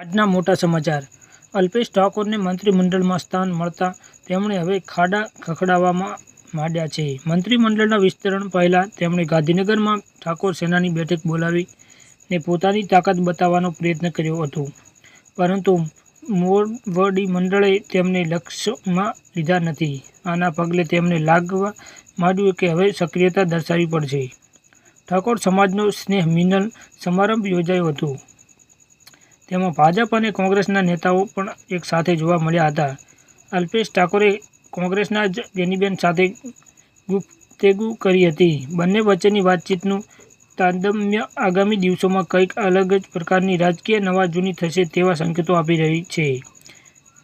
આજના મોટા સમાચાર. અલ્પેશ ઠાકોરને મંત્રીમંડળમાં સ્થાન મળતા તેમણે હવે ખાડા ખખડાવવામાં માંડ્યા છે. મંત્રીમંડળના વિસ્તરણ પહેલાં તેમણે ગાંધીનગરમાં ઠાકોર સેનાની બેઠક બોલાવીને પોતાની તાકાત બતાવવાનો પ્રયત્ન કર્યો હતો. પરંતુ મોરવડી મંડળે તેમને લક્ષ્યમાં લીધા નથી. આના પગલે તેમને લાગવા માંડ્યું કે હવે સક્રિયતા દર્શાવવી પડશે. ઠાકોર સમાજનો સ્નેહ મિનલ સમારંભ યોજાયો હતો. તેમાં ભાજપ અને કોંગ્રેસના નેતાઓ પણ એક સાથે જોવા મળ્યા હતા. અલ્પેશ ઠાકોરે કોંગ્રેસના જ ગેનીબેન સાથે ગુપ્તેગુ કરી હતી. બંને વચ્ચેની વાતચીતનું તાદમ્ય આગામી દિવસોમાં કંઈક અલગ જ પ્રકારની રાજકીય નવા જૂની થશે તેવા સંકેતો આપી રહી છે.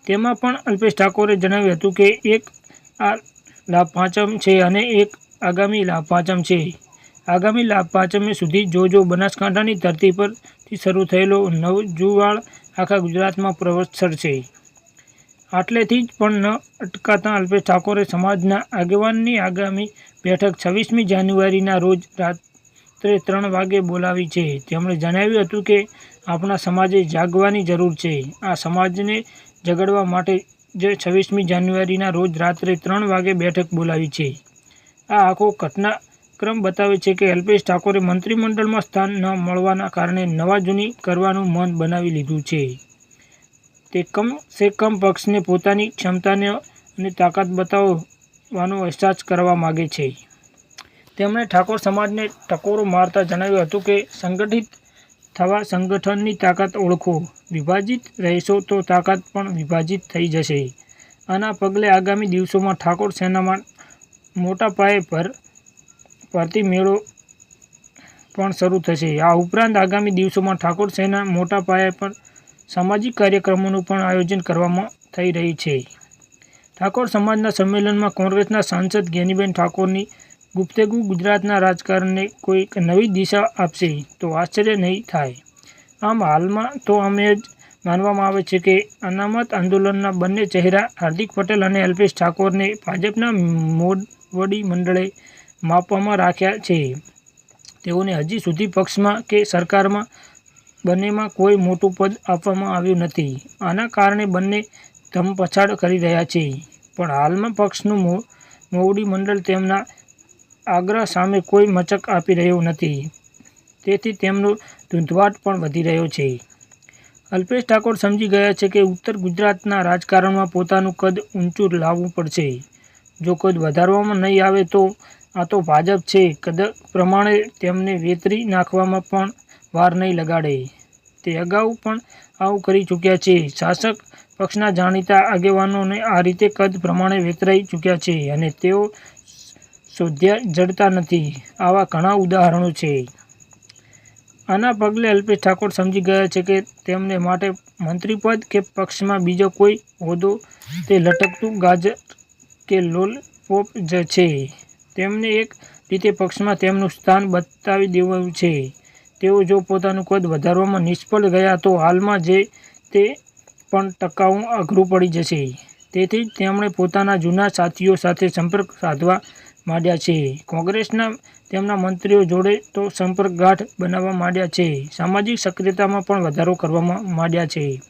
તેમાં પણ અલ્પેશ ઠાકોરે જણાવ્યું હતું કે એક આ લાભ પાંચમ છે અને એક આગામી લાભ પાંચમ છે. આગામી લાભ પાંચમ સુધી જોજો બનાસકાંઠાની ધરતી પરથી શરૂ થયેલો નવજુવાળ આખા ગુજરાતમાં પ્રસરશે આટલેથી જ પણ ન અટકાતા અલ્પેશ ઠાકોરે સમાજના આગેવાનની આગામી બેઠક છવ્વીસમી જાન્યુઆરીના રોજ રાત્રે ત્રણ વાગે બોલાવી છે. તેમણે જણાવ્યું હતું કે, આપણા સમાજે જાગવાની જરૂર છે. આ સમાજને જગાડવા માટે જે છવ્વીસમી જાન્યુઆરીના રોજ રાત્રે ત્રણ વાગે બેઠક બોલાવી છે. આ આખો ઘટનાક્રમ બતાવે છે કે અલ્પેશ ઠાકોરે મંત્રીમંડળમાં સ્થાન ન મળવાના કારણે નવા જૂની કરવાનું મન બનાવી લીધું છે. તે કમ સે કમ પક્ષને પોતાની ક્ષમતાને અને તાકાત બતાવવાનો અહેસાસ કરવા માગે છે. તેમણે ઠાકોર સમાજને ટકોરો મારતા જણાવ્યું હતું કે સંગઠિત થવા સંગઠનની તાકાત ઓળખો. વિભાજિત રહેશો તો તાકાત પણ વિભાજિત થઈ જશે. આના પગલે આગામી દિવસોમાં ઠાકોર સેનામાં મોટા પાયે ભર ભરતી મેળો પણ શરૂ થશે. આ ઉપરાંત આગામી દિવસોમાં ઠાકોર સેના મોટા પાયા પર સામાજિક કાર્યક્રમોનું પણ આયોજન કરવામાં થઈ રહી છે. ઠાકોર સમાજના સંમેલનમાં કોંગ્રેસના સાંસદ જ્ઞાનીબેન ઠાકોરની ગુપ્તગુ ગુજરાતના રાજકારણને કોઈક નવી દિશા આપશે તો આશ્ચર્ય નહીં થાય. આમ હાલમાં તો અમે જ માનવામાં આવે છે કે અનામત આંદોલનના બંને ચહેરા હાર્દિક પટેલ અને અલ્પેશ ઠાકોરને ભાજપના મોવડી મંડળે માપવામાં રાખ્યા છે. તેઓને હજી સુધી પક્ષમાં કે સરકારમાં બંનેમાં કોઈ મોટું પદ આપવામાં આવ્યું નથી. આના કારણે બંને ધમપછાડ કરી રહ્યા છે. પણ હાલમાં પક્ષનું મોવડી મંડળ તેમના આગ્રહ સામે કોઈ મચક આપી રહ્યું નથી. તેથી તેમનો ધૂંધવાટ પણ વધી રહ્યો છે. અલ્પેશ ઠાકોર સમજી ગયા છે કે ઉત્તર ગુજરાતના રાજકારણમાં પોતાનું કદ ઊંચું લાવવું પડશે. જો કદ વધારવામાં નહીં આવે તો આ તો ભાજપ છે. કદ પ્રમાણે તેમને વેતરી નાખવામાં પણ વાર નહીં લગાડે. તે અગાઉ પણ આવું કરી ચૂક્યા છે. શાસક પક્ષના જાણીતા આગેવાનોને આ રીતે કદ પ્રમાણે વેતરાઈ ચૂક્યા છે અને તેઓ શોધ્યા જડતા નથી. આવા ઘણા ઉદાહરણો છે. આના પગલે અલ્પેશ ઠાકોર સમજી ગયા છે કે તેમને માટે મંત્રીપદ કે પક્ષમાં બીજો કોઈ હોદ્દો તે લટકતું ગાજર કે લોલપોપ જ છે. તેમને એક રીતે પક્ષમાં તેમનું સ્થાન બતાવી દેવું છે. તેઓ જો પોતાનું કદ વધારવામાં નિષ્ફળ ગયા તો હાલમાં જે તે પણ ટકાઉ અઘરું પડી જશે. તેથી જ તેમણે પોતાના જૂના સાથીઓ સાથે સંપર્ક સાધવા માંડ્યા છે. કોંગ્રેસના તેમના મંત્રીઓ જોડે તો સંપર્ક ગાંઠ બનાવવા માંડ્યા છે. સામાજિક સક્રિયતામાં પણ વધારો કરવામાં માંડ્યા છે.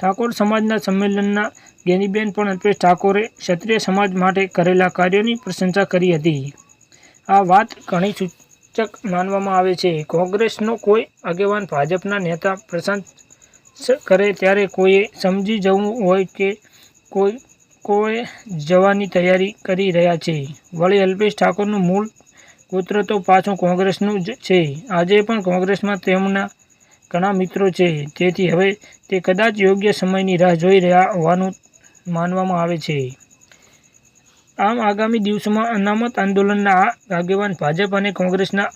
ઠાકોર સમાજના સંમેલનના ગેનીબેન પણ અલ્પેશ ઠાકોરે ક્ષત્રિય સમાજ માટે કરેલા કાર્યોની પ્રશંસા કરી હતી. આ વાત ઘણી સૂચક માનવામાં આવે છે. કોંગ્રેસનો કોઈ આગેવાન ભાજપના નેતા પ્રશંસા કરે ત્યારે કોઈએ સમજી જવું હોય કે કોઈ કોઈ જવાની તૈયારી કરી રહ્યા છે. વળી અલ્પેશ ઠાકોરનું મૂળ ગોત્ર તો પાછું કોંગ્રેસનું જ છે. આજે પણ કોંગ્રેસમાં તેમના ઘણા મિત્રો છે. તેથી હવે તે કદાચ યોગ્ય સમયની રાહ જોઈ રહ્યા હોવાનું માનવામાં આવે છે. આમ આગામી દિવસોમાં અનામત આંદોલનના આગેવાન ભાજપ અને કોંગ્રેસના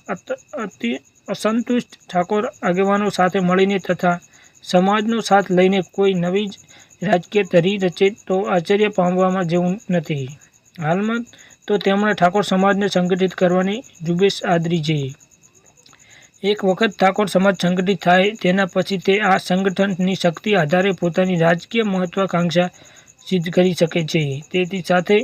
અતિ અસંતુષ્ટ ઠાકોર આગેવાનો સાથે મળીને તથા સમાજનો સાથ લઈને કોઈ નવી જ રાજકીય ધરી રચે તો આશ્ચર્ય પામવામાં જેવું નથી. હાલમાં તો તેમણે ઠાકોર સમાજને સંગઠિત કરવાની ઝુંબેશ આદરી છે. એક વખત ઠાકોર સમાજ સંગઠિત થાય, તેના પછી તે આ સંગઠનની શક્તિ આધારે પોતાની રાજકીય મહત્વાકાંક્ષા સિદ્ધ કરી શકે છે. તેથી સાથે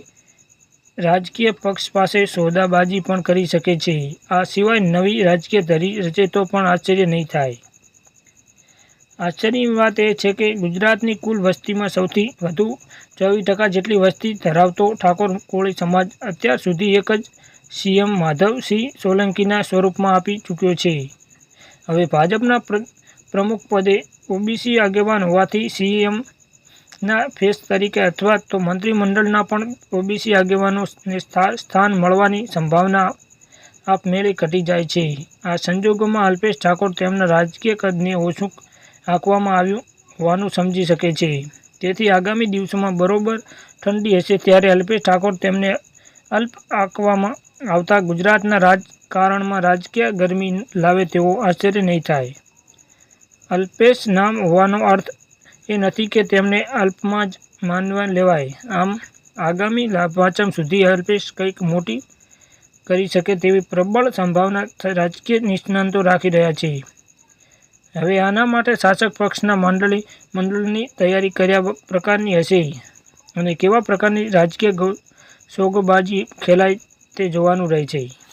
રાજકીય પક્ષ પાસે સોદાબાજી પણ કરી શકે છે. આ સિવાય નવી રાજકીય ધરી રચે તો પણ આશ્ચર્ય નહીં થાય. આશ્ચર્યની વાત એ છે કે ગુજરાતની કુલ વસ્તીમાં સૌથી વધુ ચોવીસ ટકા જેટલી વસ્તી ધરાવતો ઠાકોર કોળી સમાજ અત્યાર સુધી એક જ સીએમ માધવસિંહ સોલંકીના સ્વરૂપમાં આપી ચૂક્યો છે. હવે ભાજપના પ્ર, પ્રમુખ પદે ઓબીસી આગેવાન હોવાથી સીએમના ફેસ તરીકે અથવા તો મંત્રીમંડળના પણ ઓબીસી આગેવાનોને સ્થા- સ્થાન મળવાની સંભાવના આપમેળે ઘટી જાય છે. આ સંજોગોમાં અલ્પેશ ઠાકોર તેમના રાજકીય કદને ઓછું આંકવામાં આવ્યું હોવાનું સમજી શકે છે. તેથી આગામી દિવસોમાં બરોબર ઠંડી હશે ત્યારે અલ્પેશ ઠાકોર તેમને અલ્પ આંકવામાં આવતા ગુજરાતના રાજકારણમાં રાજકીય ગરમી લાવે તેવો આશ્ચર્ય નહીં થાય. અલ્પેશ નામ હોવાનો અર્થ એ નથી કે તેમને અલ્પમાં જ માનવા લેવાય. આમ, આગામી લાભવાચમ સુધી અલ્પેશ કંઈક મોટી કરી શકે તેવી પ્રબળ સંભાવના રાજકીય નિષ્ણાંતો રાખી રહ્યા છે. હવે આના માટે શાસક પક્ષના મંડળી મંડળની તૈયારી કર્યા પ્રકારની હશે. અને કેવા પ્રકારની રાજકીય સોગબાજી ખેલાય તે જોવાનું રહે છે.